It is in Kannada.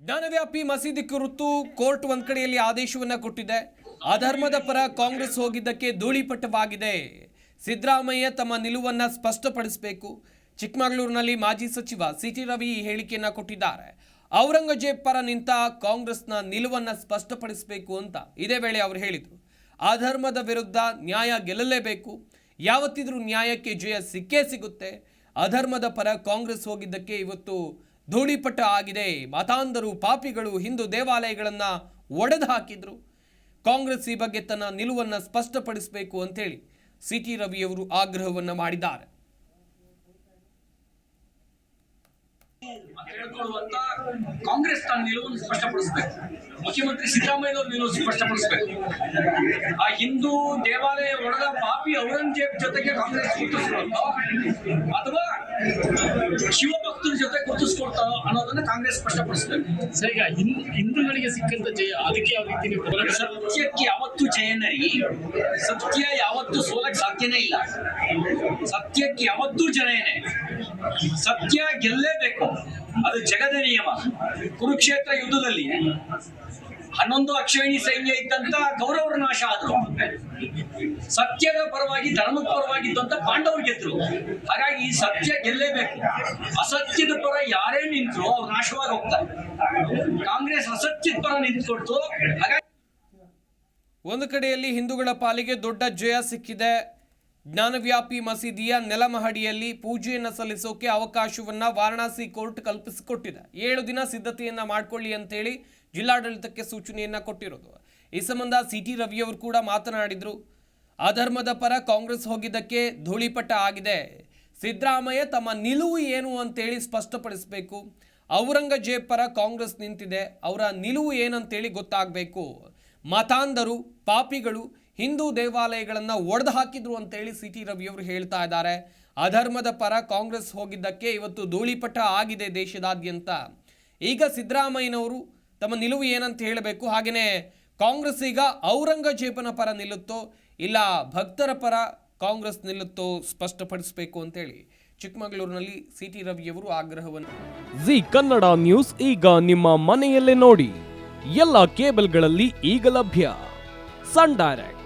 ಜ್ಞಾನವ್ಯಾಪಿ ಮಸೀದಿ ಕುರಿತು ಕೋರ್ಟ್ ಒಂದ್ ಕಡೆಯಲ್ಲಿ ಆದೇಶವನ್ನ ಕೊಟ್ಟಿದೆ. ಅಧರ್ಮದ ಪರ ಕಾಂಗ್ರೆಸ್ ಹೋಗಿದ್ದಕ್ಕೆ ಧೂಳಿಪಟವಾಗಿದೆ. ಸಿದ್ದರಾಮಯ್ಯ ತಮ್ಮ ನಿಲುವನ್ನ ಸ್ಪಷ್ಟಪಡಿಸಬೇಕು. ಚಿಕ್ಕಮಗಳೂರಿನಲ್ಲಿ ಮಾಜಿ ಸಚಿವ ಸಿಟಿ ರವಿ ಈ ಹೇಳಿಕೆಯನ್ನ ಕೊಟ್ಟಿದ್ದಾರೆ. ಔರಂಗಜೇಬ್ ಪರ ನಿಂತ ಕಾಂಗ್ರೆಸ್ನ ನಿಲುವನ್ನ ಸ್ಪಷ್ಟಪಡಿಸಬೇಕು ಅಂತ ಇದೇ ವೇಳೆ ಅವರು ಹೇಳಿದರು. ಅಧರ್ಮದ ವಿರುದ್ಧ ನ್ಯಾಯ ಗೆಲ್ಲಲೇಬೇಕು. ಯಾವತ್ತಿದ್ರೂ ನ್ಯಾಯಕ್ಕೆ ಜಯ ಸಿಕ್ಕೇ ಸಿಗುತ್ತೆ. ಅಧರ್ಮದ ಪರ ಕಾಂಗ್ರೆಸ್ ಹೋಗಿದ್ದಕ್ಕೆ ಇವತ್ತು ಧೂಳಿಪಟ ಆಗಿದೆ ಮತಾಂಧರು ಪಾಪಿಗಳು ಹಿಂದೂ ದೇವಾಲಯಗಳನ್ನು ಒಡೆದು ಹಾಕಿದ್ರು ಕಾಂಗ್ರೆಸ್ ಈ ಬಗ್ಗೆ ತನ್ನ ನಿಲುವನ್ನು ಸ್ಪಷ್ಟಪಡಿಸಬೇಕು ಅಂತೇಳಿ ಸಿ ಟಿ ರವಿಯವರು ಆಗ್ರಹವನ್ನು ಮಾಡಿದ್ದಾರೆ ಅಂತ ಹೇಳ್ಕೊಳ್ಳುವಂತ ಕಾಂಗ್ರೆಸ್ ತನ್ನ ನಿಲುವನ್ನು ಸ್ಪಷ್ಟಪಡಿಸಬೇಕು. ಮುಖ್ಯಮಂತ್ರಿ ಸಿದ್ದರಾಮಯ್ಯನವ್ರ ನಿಲುವು ಸ್ಪಷ್ಟಪಡಿಸಬೇಕು. ಆ ಹಿಂದೂ ದೇವಾಲಯ ಒಡೆದ ಪಾಪಿ ಔರಂಗಜೇಬ್ ಜೊತೆಗೆ ಕಾಂಗ್ರೆಸ್ ಗುರುತಿಸ್ಕೊಳ್ತಾ ಅಥವಾ ಶಿವಭಕ್ತರ ಜೊತೆ ಗುರುತಿಸ್ಕೊಳ್ತಾ ಅನ್ನೋದನ್ನ ಕಾಂಗ್ರೆಸ್ ಸ್ಪಷ್ಟಪಡಿಸಬೇಕು. ಸರಿ ಈಗ ಹಿಂದ್ ಹಿಂದೂಗಳಿಗೆ ಸಿಕ್ಕಂತ ಜಯ ಅದಕ್ಕೆ ಯಾವ ರೀತಿ ಸತ್ಯಕ್ಕೆ ಯಾವತ್ತೂ ಜಯನರಿ ಸತ್ಯ ಯಾವತ್ತೂ ಸೋಲಕ್ಕೆ ಸಾಧ್ಯನೇ ಇಲ್ಲ. ಸತ್ಯಕ್ಕೆ ಯಾವತ್ತೂ ಜಯನೇ ಸತ್ಯ ಗೆಲ್ಲೇಬೇಕು. ಅದು ಜಗದ ನಿಯಮ. ಕುರುಕ್ಷೇತ್ರ ಯುದ್ಧದಲ್ಲಿ ಹನ್ನೊಂದು ಅಕ್ಷಯಣಿ ಸೈನ್ಯ ಇದ್ದಂತ ಕೌರವರ ನಾಶ ಆದ್ರು. ಸತ್ಯದ ಪರವಾಗಿ, ಧರ್ಮದ ಪರವಾಗಿ ಇದ್ದಂತ ಪಾಂಡವರು ಗೆದ್ರು. ಹಾಗಾಗಿ ಸತ್ಯ ಗೆಲ್ಲೇಬೇಕು. ಅಸತ್ಯದ ಪರ ಯಾರೇ ನಿಂತರು ಅವ್ರು ನಾಶವಾಗಿ ಹೋಗ್ತಾರೆ. ಕಾಂಗ್ರೆಸ್ ಅಸತ್ಯದ ಪರ ನಿಂತ್ಕೊಡ್ತು. ಹಾಗಾಗಿ ಒಂದು ಕಡೆಯಲ್ಲಿ ಹಿಂದೂಗಳ ಪಾಲಿಗೆ ದೊಡ್ಡ ಜಯ ಸಿಕ್ಕಿದೆ. ಜ್ಞಾನವ್ಯಾಪಿ ಮಸೀದಿಯ ನೆಲಮಹಡಿಯಲ್ಲಿ ಪೂಜೆಯನ್ನು ಸಲ್ಲಿಸೋಕೆ ಅವಕಾಶವನ್ನ ವಾರಣಾಸಿ ಕೋರ್ಟ್ ಕಲ್ಪಿಸಿಕೊಟ್ಟಿದೆ. ಏಳು ದಿನ ಸಿದ್ಧತೆಯನ್ನು ಮಾಡ್ಕೊಳ್ಳಿ ಅಂತೇಳಿ ಜಿಲ್ಲಾಡಳಿತಕ್ಕೆ ಸೂಚನೆಯನ್ನ ಕೊಟ್ಟಿರೋದು. ಈ ಸಂಬಂಧ ಸಿ ಟಿ ರವಿಯವರು ಕೂಡ ಮಾತನಾಡಿದ್ರು. ಅಧರ್ಮದ ಪರ ಕಾಂಗ್ರೆಸ್ ಹೋಗಿದ್ದಕ್ಕೆ ಧೂಳಿಪಟ ಆಗಿದೆ. ಸಿದ್ದರಾಮಯ್ಯ ತಮ್ಮ ನಿಲುವು ಏನು ಅಂತೇಳಿ ಸ್ಪಷ್ಟಪಡಿಸಬೇಕು. ಔರಂಗಜೇಬ್ ಪರ ಕಾಂಗ್ರೆಸ್ ನಿಂತಿದೆ. ಅವರ ನಿಲುವು ಏನಂತೇಳಿ ಗೊತ್ತಾಗಬೇಕು. ಮತಾಂಧರು, ಪಾಪಿಗಳು ಹಿಂದೂ ದೇವಾಲಯಗಳನ್ನು ಒಡೆದು ಹಾಕಿದ್ರು ಅಂತೇಳಿ ಸಿ ಟಿ ರವಿಯವರು ಹೇಳ್ತಾ ಇದ್ದಾರೆ. ಅಧರ್ಮದ ಪರ ಕಾಂಗ್ರೆಸ್ ಹೋಗಿದ್ದಕ್ಕೆ ಇವತ್ತು ಧೂಳಿಪಟ ಆಗಿದೆ ದೇಶದಾದ್ಯಂತ. ಈಗ ಸಿದ್ದರಾಮಯ್ಯನವರು ತಮ್ಮ ನಿಲುವು ಏನಂತ ಹೇಳಬೇಕು? ಹಾಗೆಯೇ ಕಾಂಗ್ರೆಸ್ ಈಗ ಔರಂಗಜೇಬನ ಪರ ನಿಲ್ಲುತ್ತೋ, ಇಲ್ಲ ಭಕ್ತರ ಪರ ಕಾಂಗ್ರೆಸ್ ನಿಲ್ಲುತ್ತೋ ಸ್ಪಷ್ಟಪಡಿಸಬೇಕು ಅಂತೇಳಿ ಚಿಕ್ಕಮಗಳೂರಿನಲ್ಲಿ ಸಿ ಟಿ ರವಿಯವರು ಆಗ್ರಹವನ್ನು. ಜಿ ಕನ್ನಡ ನ್ಯೂಸ್ ಈಗ ನಿಮ್ಮ ಮನೆಯಲ್ಲೇ ನೋಡಿ. ಎಲ್ಲ ಕೇಬಲ್ಗಳಲ್ಲಿ ಈಗ ಲಭ್ಯ. Sun Direct.